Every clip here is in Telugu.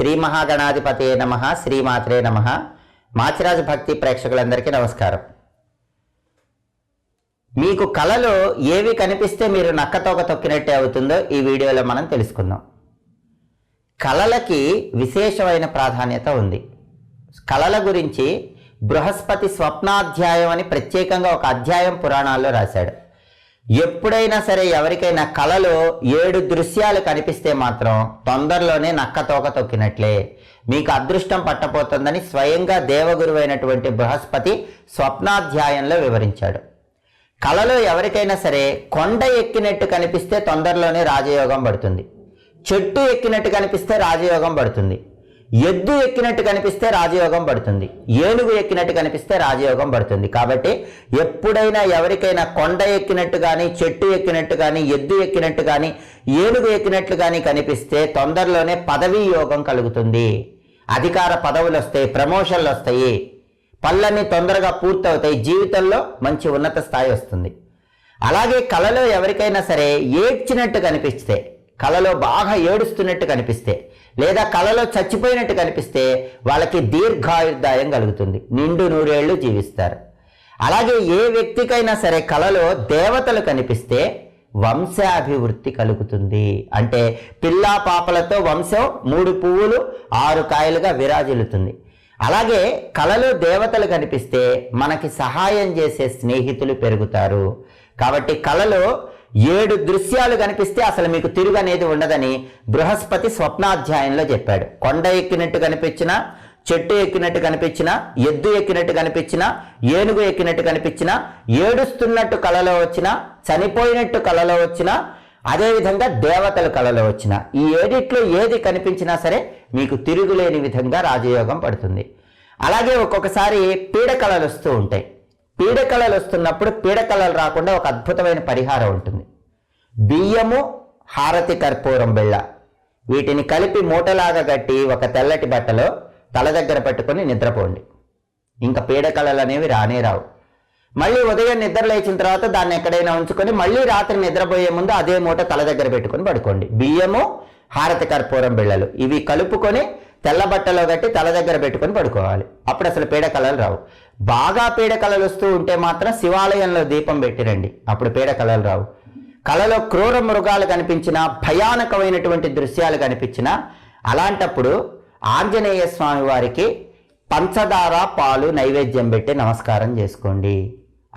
శ్రీ మహాగణాధిపతి నమ శ్రీమాత్రే నమ. మాచిరాజు భక్తి ప్రేక్షకులందరికీ నమస్కారం. మీకు కళలో ఏవి కనిపిస్తే మీరు నక్కతోక తొక్కినట్టే అవుతుందో ఈ వీడియోలో మనం తెలుసుకుందాం. కళలకి విశేషమైన ప్రాధాన్యత ఉంది. కళల గురించి బృహస్పతి స్వప్నాధ్యాయం అని ప్రత్యేకంగా ఒక అధ్యాయం పురాణాల్లో రాశాడు. ఎప్పుడైనా సరే ఎవరికైనా కళలో ఏడు దృశ్యాలు కనిపిస్తే మాత్రం తొందరలోనే నక్క తోక తొక్కినట్లే. మీకు అదృష్టం పట్టపోతుందని స్వయంగా దేవగురువైనటువంటి బృహస్పతి స్వప్నాధ్యాయంలో వివరించాడు. కళలో ఎవరికైనా సరే కొండ ఎక్కినట్టు కనిపిస్తే తొందరలోనే రాజయోగం పడుతుంది. చెట్టు ఎక్కినట్టు కనిపిస్తే రాజయోగం పడుతుంది. ఎద్దు ఎక్కినట్టు కనిపిస్తే రాజయోగం పడుతుంది. ఏనుగు ఎక్కినట్టు కనిపిస్తే రాజయోగం పడుతుంది. కాబట్టి ఎప్పుడైనా ఎవరికైనా కొండ ఎక్కినట్టు కానీ చెట్టు ఎక్కినట్టు కానీ ఎద్దు ఎక్కినట్టు కానీ ఏనుగు ఎక్కినట్లు కానీ కనిపిస్తే తొందరలోనే పదవీ యోగం కలుగుతుంది. అధికార పదవులు వస్తాయి ప్రమోషన్లు వస్తాయి. పళ్ళన్నీ తొందరగా పూర్తవుతాయి. జీవితంలో మంచి ఉన్నత స్థాయి వస్తుంది. అలాగే కళలో ఎవరికైనా సరే ఏడ్చినట్టు కనిపిస్తే కళలో బాగా ఏడుస్తున్నట్టు కనిపిస్తే లేదా కళలో చచ్చిపోయినట్టు కనిపిస్తే వాళ్ళకి దీర్ఘాయుర్దాయం కలుగుతుంది. నిండు నూరేళ్ళు జీవిస్తారు. అలాగే ఏ వ్యక్తికైనా సరే కళలో దేవతలు కనిపిస్తే వంశాభివృద్ధి కలుగుతుంది. అంటే పిల్లా పాపలతో వంశం మూడు పువ్వులు ఆరు కాయలుగా విరాజిల్లుతుంది. అలాగే కళలో దేవతలు కనిపిస్తే మనకి సహాయం చేసే స్నేహితులు పెరుగుతారు. కాబట్టి కళలో ఏడు దృశ్యాలు కనిపిస్తే అసలు మీకు తిరుగు అనేది ఉండదని బృహస్పతి స్వప్నాధ్యాయంలో చెప్పాడు. కొండ ఎక్కినట్టు కనిపించిన చెట్టు ఎక్కినట్టు కనిపించినా ఎద్దు ఎక్కినట్టు కనిపించినా ఏనుగు ఎక్కినట్టు కనిపించినా ఏడుస్తున్నట్టు కళలో వచ్చినా చనిపోయినట్టు కళలో వచ్చినా అదేవిధంగా దేవతల కళలో వచ్చిన. ఈ ఏడిట్లో ఏది కనిపించినా సరే మీకు తిరుగులేని విధంగా రాజయోగం పడుతుంది. అలాగే ఒక్కొక్కసారి పీడకళలు వస్తూ ఉంటాయి. పీడకళలు వస్తున్నప్పుడు పీడకళలు రాకుండా ఒక అద్భుతమైన పరిహారం ఉంటుంది. బియ్యము హారతి కర్పూరం బిళ్ళ వీటిని కలిపి మూటలాగా కట్టి ఒక తెల్లటి బట్టలో తల దగ్గర పెట్టుకొని నిద్రపోండి. ఇంకా పీడకళలు అనేవి రానే రావు. మళ్ళీ ఉదయం నిద్ర లేచిన తర్వాత దాన్ని ఎక్కడైనా ఉంచుకొని మళ్ళీ రాత్రి నిద్రపోయే ముందు అదే మూట తల దగ్గర పెట్టుకొని పడుకోండి. బియ్యము హారతి కర్పూరం బిళ్ళలు ఇవి కలుపుకొని తెల్ల బట్టలో కట్టి తల దగ్గర పెట్టుకొని పడుకోవాలి. అప్పుడు అసలు పీడకలలు రావు. బాగా పీడకలలు వస్తూ ఉంటే మాత్రం శివాలయంలో దీపం పెట్టిరండి. అప్పుడు పీడకలలు రావు. కళలో క్రూర మృగాలు కనిపించిన భయానకమైనటువంటి దృశ్యాలు కనిపించిన అలాంటప్పుడు ఆంజనేయ స్వామి వారికి పంచదార పాలు నైవేద్యం పెట్టి నమస్కారం చేసుకోండి.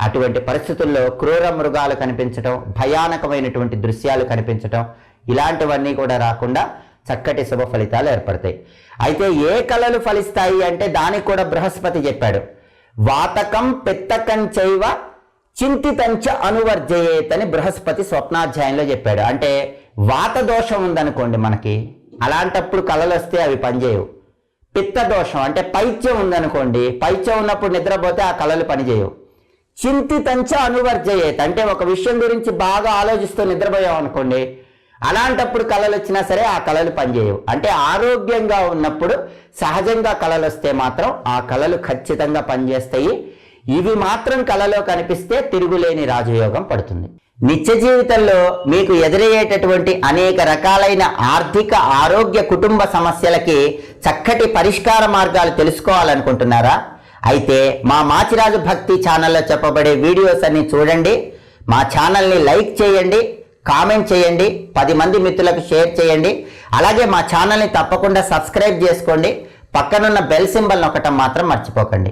అటువంటి పరిస్థితుల్లో క్రూర మృగాలు కనిపించటం భయానకమైనటువంటి దృశ్యాలు కనిపించటం ఇలాంటివన్నీ కూడా రాకుండా చక్కటి శుభ ఫలితాలు ఏర్పడతాయి. అయితే ఏ కళలు ఫలిస్తాయి అంటే దానికి కూడా బృహస్పతి చెప్పాడు. వాతకం పిత్తకం చైవ చింతితంచ అనువర్జయేతని బృహస్పతి స్వప్నాధ్యాయంలో చెప్పాడు. అంటే వాత దోషం ఉందనుకోండి మనకి అలాంటప్పుడు కళలు వస్తే అవి పనిచేయవు. పిత్త దోషం అంటే పైత్యం ఉందనుకోండి పైత్యం ఉన్నప్పుడు నిద్రపోతే ఆ కళలు పనిచేయవు. చింతితంచ అనువర్జయేత్ అంటే ఒక విషయం గురించి బాగా ఆలోచిస్తూ నిద్రపోయాం అనుకోండి అలాంటప్పుడు కళలు వచ్చినా సరే ఆ కళలు పనిచేయవు. అంటే ఆరోగ్యంగా ఉన్నప్పుడు సహజంగా కళలు వస్తే మాత్రం ఆ కళలు ఖచ్చితంగా పనిచేస్తాయి. ఇవి మాత్రం కళలో కనిపిస్తే తిరుగులేని రాజయోగం పడుతుంది. నిత్య జీవితంలో మీకు ఎదురయ్యేటటువంటి అనేక రకాలైన ఆర్థిక ఆరోగ్య కుటుంబ సమస్యలకి చక్కటి పరిష్కార మార్గాలు తెలుసుకోవాలనుకుంటున్నారా? అయితే మా మాచిరాజు భక్తి ఛానల్లో చెప్పబడే వీడియోస్ అన్ని చూడండి. మా ఛానల్ని లైక్ చేయండి కామెంట్ చేయండి పది మంది మిత్రులకు షేర్ చేయండి. అలాగే మా ఛానల్ని తప్పకుండా సబ్స్క్రైబ్ చేసుకోండి. పక్కనున్న బెల్ సింబల్ నొక్కటం మాత్రం మర్చిపోకండి.